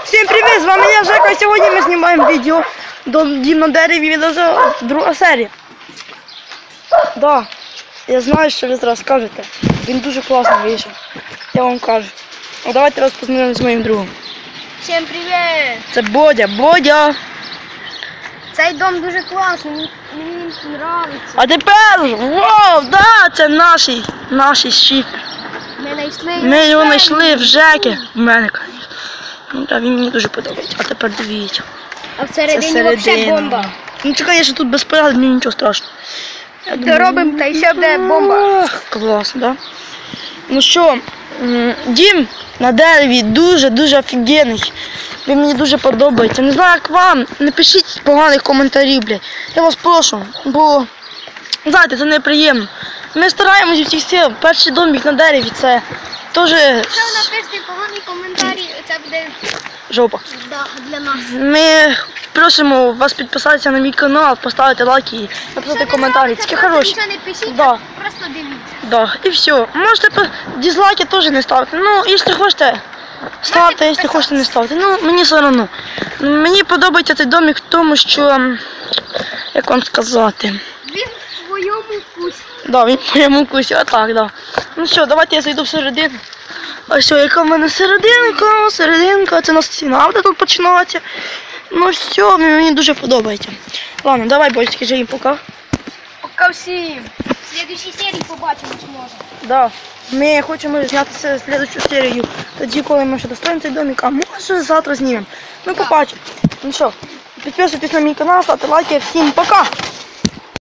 Всім привіт! З вами я Жека. Сьогодні ми знімаємо відео до Дім на дереві відео друга серія. Да, я знаю, що ви зараз скажете. Він дуже класно вийшов. Я вам кажу. Ну, давайте вас познайомимо з моїм другом. Всім привіт! Це Бодя. Бодя. Цей дом дуже класний, мені подобається. А тепер, вау, да, це наш, наш шифер. Ми Ми його знайшли в Жеки. В мене. Ну, він мені дуже подобається. А тепер дивіться. А всередині взагалі бомба. Ну чекай, я ще тут безпорядок, мені нічого страшного. Я То робимо, та й ще буде бомба. Ах, клас, да? Ну що, дім на дереві дуже-дуже офігенний. Він мені дуже подобається. Не знаю, як вам. Не пишіть поганих коментарів, блядь. Я вас прошу, бо знаєте, це неприємно. Ми стараємось зі всіх сил. Перший домик на дереві це теж Якщо напишете погані коментарі, це буде жопа. да, для нас. Ми просимо вас підписатися на мій канал, поставити лайки і написати коментарі. Тільки хороші. Нічого не пишіть, Да. просто дивіться. Да, і все. Можете по- дизлайки теж не ставити. Ну, якщо хочете, ставте, якщо хочете не ставте. Ну, мені все одно. Мені подобається цей домик в тому, що. Як вам сказати? Він в своєму вкусі. Да, він моєму вкусі, отак, да. Ну що, давайте я зайду всередину. А що, яка в мене серединка, серединка, це у нас стіна буде тут починається. Ну все, мені дуже подобається. Ладно, давай, бочки, вже їм пока. Пока всім. В слідчій серії побачимо, чи може. Да. Ми хочемо зняти слідчу серію. Тоді, коли ми ще достроїмо цей домик, а може завтра знімемо. Ми побачимо. Ну що, підписуйтесь на мій канал, ставте лайки. Всім пока!